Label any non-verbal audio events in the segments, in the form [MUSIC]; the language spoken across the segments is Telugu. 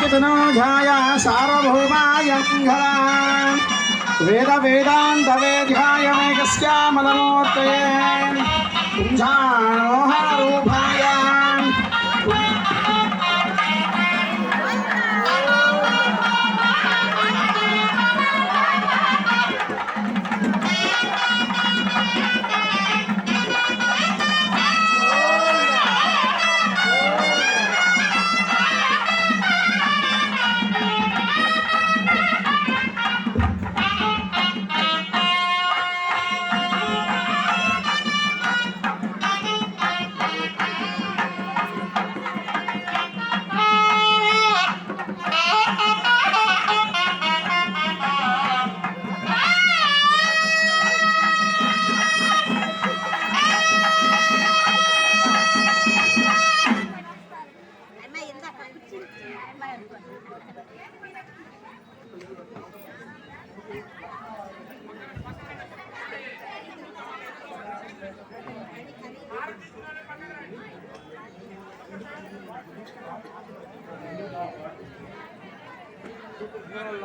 कितनोध्याय सार्वभौमाय वेद वेदान्तवेध्यायमेकस्यामलमूर्तये कुञ्जाणोहरूपाय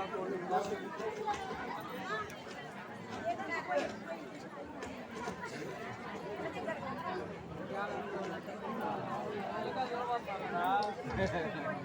Gracias. [LAUGHS]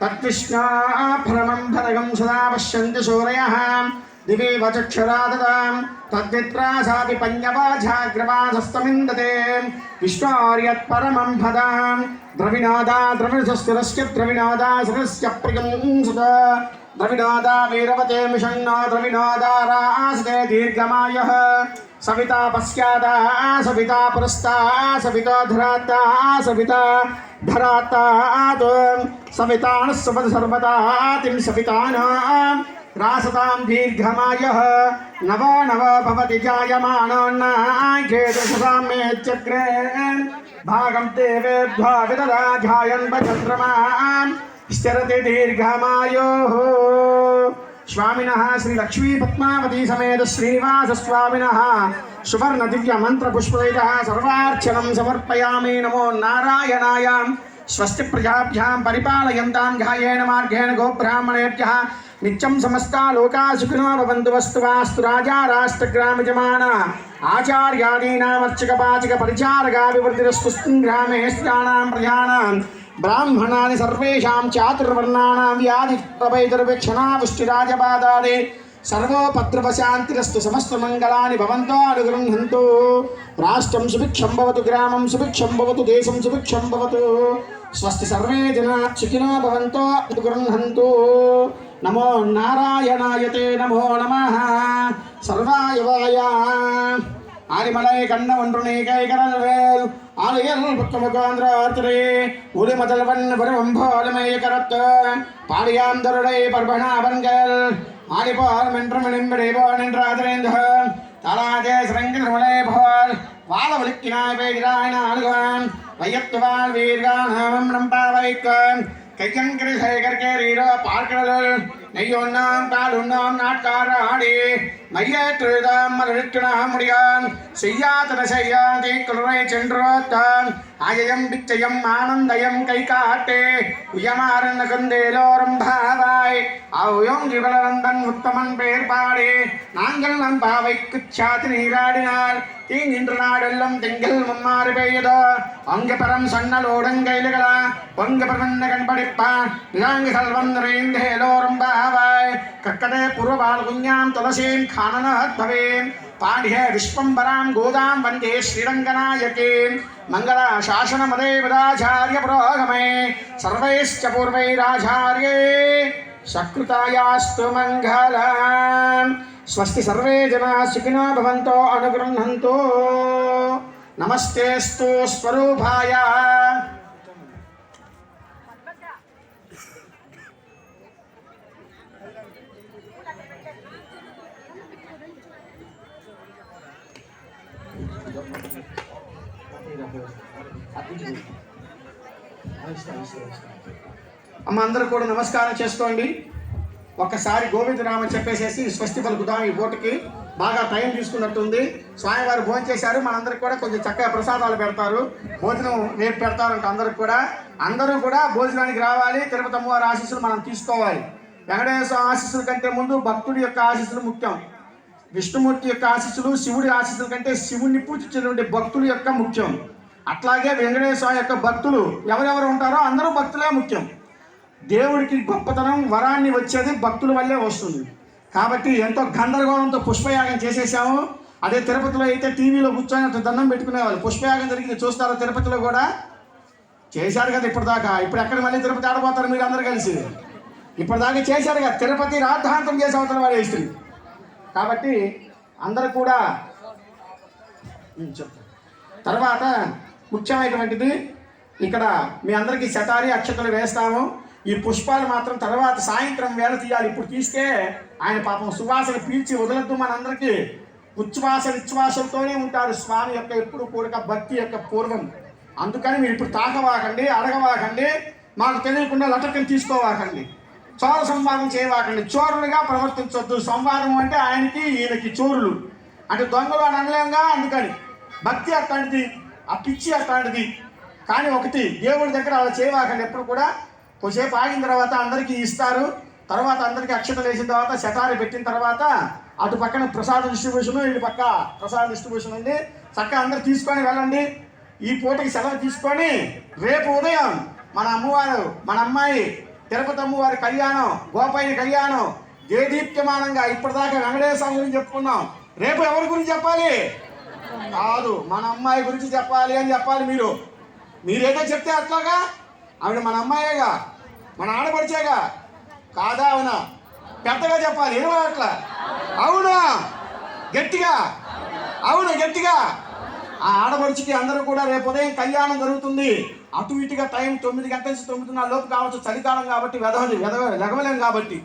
तत्विष्णाः परमं भरगं सदा पश्यन्ति सूरयः दिवि वचक्षुरा ददां तद्वित्रासापि पञ्जवाझाग्रवासस्तमिन्दते विश्वार्यत्परमं भदां, द्रविणादा द्रविणसुरस्य द्रविणादा सुरस्य प्रियं सुत। द्रविणादा वीरवते मिषण्णा द्रविणादा रासते दीर्घमायः। सविता पश्यादा, सविता पुरस्ता, सविता धराता सविता धराता। सवितान सपद सर्वदातिं सवितानां रासतां दीर्घमायः नवो नव भवति जायमानो नागेतुषसां मेच्चक्रे भागं देवेभ्यो विददा ध्यायन्वचन्द्रमां स्थिरति दीर्घमायोः। स्वामिनः श्रीलक्ष्मीपद्मावतीसमेत श्रीनिवासस्वामिनः सुवर्णदिव्यमन्त्रपुष्पैः सर्वार्चनं समर्पयामि। नमो नारायणायाम् స్వస్తి ప్రజాభ్యాం పరిపాలయంతాం ఘాయేణ మార్గేణ గోబ్రాహ్మణేభ్య. నిత్యం సమస్తా లోకా సుఖినో భవంతు వస్తు రాజా రాష్ట్రగ్రామజమాన. ఆచార్యాదీనామర్చక పాచక పరిచారకాభివృద్ధిరస్తు గ్రామే స్త్రీణాం ప్రజానాం. బ్రాహ్మణాది సర్వేషాం చాతుర్వర్ణానాం వ్యాధి ప్రభైతుర్విక్షణాపుష్టిరాజపాదాది సర్వోపద్రవశాంతిరస్తు సమస్తమంగళాని భవంతో అనుగృహంతు రాష్ట్రం సుభిక్షం భవతు గ్రామం సుభిక్షం భవతు దేశం సుభిక్షం భవతు. स्वस्ति सर्वे जनाः सुखिनो भवन्तो गृह्णन्तु नमो नारायणायते नमो नमः। सर्वायवाय ஆரிமலை கண்ண ஒன்றுனை கைகரல் ஆலையல் பக்கமுகாந்திரே ஒளி முதல்வன் பெருவம்போலுமைய கரத்து பாடியாந்தருடை பர்பணாபன்கள் ஆடிபோல் மென்றும் விளிம்பிடைபோன் என்று அதிரைந்து தாளாதே சிறங்கில் போல் வாழ ஒழுக்கினாய் பேகிறாய் நாடுகான் வையத்துவாள் வீர்கான் நாமம் நம்பா வைக்கான் கையங்கிரி சேகர் கேரீரோ பார்க்கடல் நெய்யொன்னாம் காலுண்ணாம் நாட்கார ஆடி. மையேற்றுதாம் மலரிட்டுணாம் முடியான் செய்யாதன செய்யாதே குளரை சென்றோத்தான். அஜயம் பிச்சயம் ஆனந்தயம் கை காட்டே உயமாறு நகுந்தேலோரும் பாவாய். அவ்யோம் ஜிவலவந்தன் உத்தமன் பேர் பாடே நாங்கள் நம் பாவைக்கு சாத்து நீராடினார் தீங்கின்ற நாடெல்லாம் திங்கள் மும்மாறு பெய்தோ அங்கு பரம் சன்னலோடங்கையிலுகளா பொங்கு பிரபந்த கண்படிப்பான் விலாங்கு செல்வம் நிறைந்தேலோரும் பாவாய். கக்கடே புறபால் குஞ்ஞாம் துளசீம் காணனஹத் பவேன். பாண்டிய விஸ்வம்பராம் கோதாம் வந்தே ஸ்ரீரங்கநாயகேன் मङ्गलाशासनमदेवदाचार्यपुरोगमे, सर्वैश्च पूर्वैराचार्ये सकृतायास्तु मङ्गला स्वस्ति सर्वे जनाः सुखिनो भवन्तो, अनुगृह्णन्तु नमस्तेऽस्तु स्वरूपाय Thank you. అమ్మ అందరూ కూడా నమస్కారం చేసుకోండి. ఒక్కసారి గోవిందరామ చెప్పేసేసి స్వస్తి పలుకుదాం ఈ ఓటుకి బాగా టైం తీసుకున్నట్టుంది. స్వామివారు భోజనం చేశారు. మనందరికి కూడా కొంచెం చక్కగా ప్రసాదాలు పెడతారు. భోజనం రేపు పెడతారంట అందరికి కూడా. అందరూ కూడా భోజనానికి రావాలి. తిరుపతి అమ్మవారి ఆశీస్సులు మనం తీసుకోవాలి. వెంకటేశ్వర ఆశీస్సుల కంటే ముందు భక్తుడి యొక్క ఆశీస్సులు ముఖ్యం. విష్ణుమూర్తి యొక్క ఆశీస్సులు శివుడి ఆశీస్సుల కంటే శివుణ్ణి పూజించినటువంటి భక్తుల యొక్క ముఖ్యం. అట్లాగే వెంకటేశ్వర యొక్క భక్తులు ఎవరెవరు ఉంటారో అందరూ భక్తులే ముఖ్యం. దేవుడికి గొప్పతనం వరాన్ని వచ్చేది భక్తుల వల్లే వస్తుంది. కాబట్టి ఎంతో గందరగోళంతో పుష్పయాగం చేసేసాము. అదే తిరుపతిలో అయితే టీవీలో కూర్చొని అట్లా దండం పెట్టుకునేవాళ్ళు పుష్పయాగం జరిగింది చూస్తారా తిరుపతిలో కూడా? చేశారు కదా ఇప్పటిదాకా. ఇప్పుడు ఎక్కడ మళ్ళీ తిరుపతి ఆడబోతారు మీరు అందరు కలిసి? ఇప్పటిదాకా చేశారు కదా. తిరుపతి రాద్ధాంతం చేసే అవతల వాడే ఇస్త్రీ కాబట్టి అందరూ కూడా చెప్తారు తర్వాత ముఖ్యమైనటువంటిది ఇక్కడ మీ అందరికీ శతారి అక్షతలు వేస్తాము. ఈ పుష్పాలు మాత్రం తర్వాత సాయంత్రం వేళ తీయాలి. ఇప్పుడు తీస్తే ఆయన పాపం సువాసన పీల్చి వదలద్దు మనందరికీ. ఉచ్ఛ్వాస విశ్వాసంతోనే ఉంటారు స్వామి యొక్క ఎప్పుడు కూడక భక్తి యొక్క పూర్వం. అందుకని మీరు ఇప్పుడు తాకవాకండి అడగవాకండి. మాకు తెలియకుండా లటకం తీసుకోవాకండి. చోర సంవాదం చేయవాకండి. చోరులుగా ప్రవర్తించవద్దు సంవాదం అంటే ఆయనకి ఈయనకి చోరులు. అంటే దొంగలు అని అనలేంగా అందుకని. భక్తి అట్లాంటిది. ఆ పిచ్చి అట్లాంటిది. కానీ ఒకటి దేవుడి దగ్గర అలా చేయవాకండి. ఎప్పుడు కూడా కొద్దిసేపు ఆగిన తర్వాత అందరికీ ఇస్తారు. తర్వాత అందరికీ అక్షతలు వేసిన తర్వాత శతారి పెట్టిన తర్వాత అటు పక్కన ప్రసాద డిస్ట్రిబ్యూషన్ ఇటు పక్క ప్రసాద డిస్ట్రిబ్యూషన్ ఉంది. చక్కగా అందరు తీసుకొని వెళ్ళండి. ఈ పూటకి సెలవు తీసుకొని రేపు ఉదయం మన అమ్మవారు మన అమ్మాయి తిరుపతి అమ్మవారి కళ్యాణం గోపయ్య కళ్యాణం దేదీప్యమానంగా ఇప్పటిదాకా వెంకటేశ్వర గురించి చెప్పుకున్నాం. రేపు ఎవరి గురించి చెప్పాలి? కాదు మన అమ్మాయి గురించి చెప్పాలి అని చెప్పాలి మీరు. మీరేదో చెప్తే అట్లాగా? ఆవిడ మన అమ్మాయేగా మన ఆడపడిచేగా. కాదా అవునా? పెద్దగా చెప్పాలి ఏమో అట్లా? అవునా? గట్టిగా? అవును గట్టిగా? ఆ ఆడపడుచుకి అందరూ కూడా రేపు ఉదయం కళ్యాణం జరుగుతుంది. అటు ఇటుగా టైం తొమ్మిది గంటల నుంచి తొమ్మిదిన్నర లోపు కావచ్చు. చలికాలం కాబట్టి వెదవని వెదవ లెగవలేం కాబట్టి.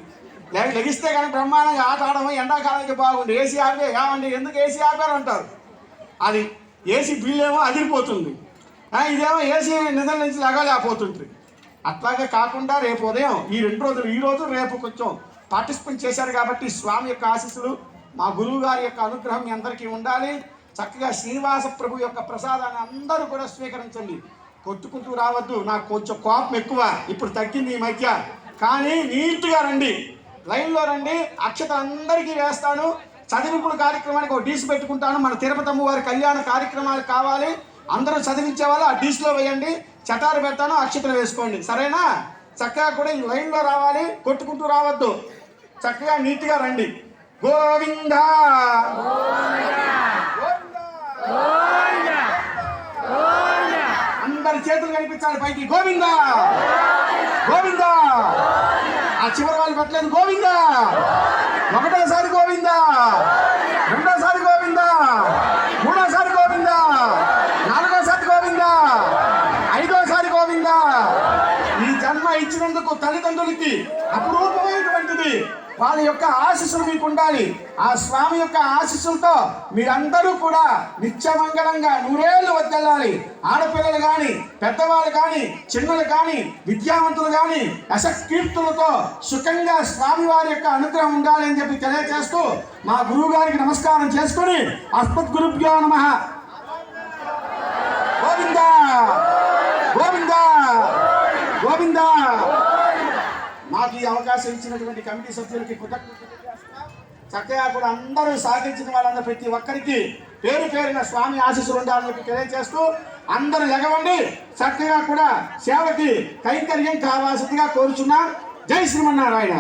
లెగిస్తే కానీ బ్రహ్మాండంగా ఆట ఆడము ఎండాకాలానికి బాగుంది ఏసీ ఆపే ఏమండి? ఎందుకు ఏసీ ఆపారు అంటారు అది ఏసీ బిల్ ఏమో అదిరిపోతుంది ఇదేమో ఏసీ నిధుల నుంచి లగలేకపోతుంది అట్లాగే కాకుండా రేపు ఉదయం ఈ రెండు రోజులు ఈ రోజు రేపు కొంచెం పార్టిసిపేట్ చేశారు కాబట్టి స్వామి యొక్క ఆశీస్సులు మా గురువు గారి యొక్క అనుగ్రహం మీ అందరికీ ఉండాలి. చక్కగా శ్రీనివాస ప్రభు యొక్క ప్రసాదాన్ని అందరూ కూడా స్వీకరించండి. కొట్టుకుంటూ రావద్దు. నాకు కొంచెం కోపం ఎక్కువ. ఇప్పుడు తగ్గింది ఈ మధ్య. కానీ నీట్గా రండి. లైన్లో రండి. అక్షత అందరికీ వేస్తాను. చదివింపుడు కార్యక్రమానికి ఒక డీస్ పెట్టుకుంటాను. మన తిరుపతి అమ్మవారి కళ్యాణ కార్యక్రమాలు కావాలి. అందరూ చదివించే వాళ్ళు ఆ డీస్లో వేయండి. చటారు పెడతాను అక్షతలు వేసుకోండి. సరేనా? చక్కగా కూడా ఈ లైన్లో రావాలి. కొట్టుకుంటూ రావద్దు. చక్కగా నీట్గా రండి. గోవింద! అందరి చేతులు కనిపించాలి పైకి. గోవింద! గోవింద! ఆ చివరి వాళ్ళు పెట్టలేదు. గోవింద! ఒకటోసారి గోవిందా. రెండోసారి గోవింద. మూడోసారి గోవింద. నాలుగోసారి గోవింద. ఐదోసారి గోవింద. ఈ జన్మ ఇచ్చినందుకు తల్లిదండ్రులకి అప్పుడు వాళ్ళ యొక్క ఆశీస్సులు మీకు ఉండాలి. ఆ స్వామి యొక్క ఆశీస్సులతో మీరందరూ కూడా నిత్యమంగళంగా నూరేళ్ళు వద్దెళ్ళాలి. ఆడపిల్లలు కానీ పెద్దవాళ్ళు కానీ చిన్నలు కానీ విద్యావంతులు కానీ యశకీర్తులతో సుఖంగా స్వామి వారి యొక్క అనుగ్రహం ఉండాలి అని చెప్పి తెలియజేస్తూ మా గురువు గారికి నమస్కారం చేసుకొని అస్మత్ గురుభ్యో నమ. గోవిందా! గోవిందా! మాకు ఈ అవకాశం ఇచ్చినటువంటి కమిటీ సభ్యులకి కృతజ్ఞతలు. చక్కగా కూడా అందరూ సాధించిన వాళ్ళందరూ ప్రతి ఒక్కరికి పేరు పేరున స్వామి ఆశీస్సులు ఉండాలని చెప్పి తెలియజేస్తూ అందరూ ఎగవండి. చక్కగా కూడా సేవకి కైంకర్యం కావాల్సిందిగా కోరుచున్నాం. జై శ్రీమన్నారాయణ.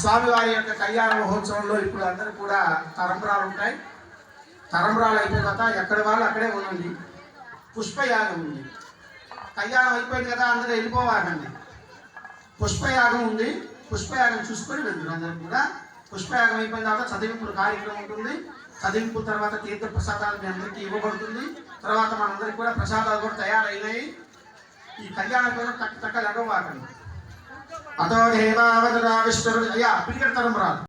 స్వామివారి యొక్క కళ్యాణ మహోత్సవంలో ఇప్పుడు అందరూ కూడా తరంబరాలు ఉంటాయి. తరంబరాలు అయిపోయిన తర్వాత ఎక్కడి వాళ్ళు అక్కడే ఉండండి. పుష్పయాగం ఉంది. కళ్యాణం అయిపోయింది కదా అందరూ వెళ్ళిపోవాలండి. పుష్పయాగం ఉంది. పుష్పయాగం చూసుకొని వెళ్తారు అందరూ కూడా. పుష్పయాగం అయిపోయిన తర్వాత చదివింపుల కార్యక్రమం ఉంటుంది. చదివింపుల తర్వాత తీర్థ ప్రసాదాలు మీ అందరికీ ఇవ్వబడుతుంది. తర్వాత మనందరికీ కూడా ప్రసాదాలు కూడా తయారైనాయి. ఈ కళ్యాణం కోసం తక్క తక్క లెగవాకండి అతో దేవావతరా విష్ణు అయ్యా పిలికెడతారు రాదు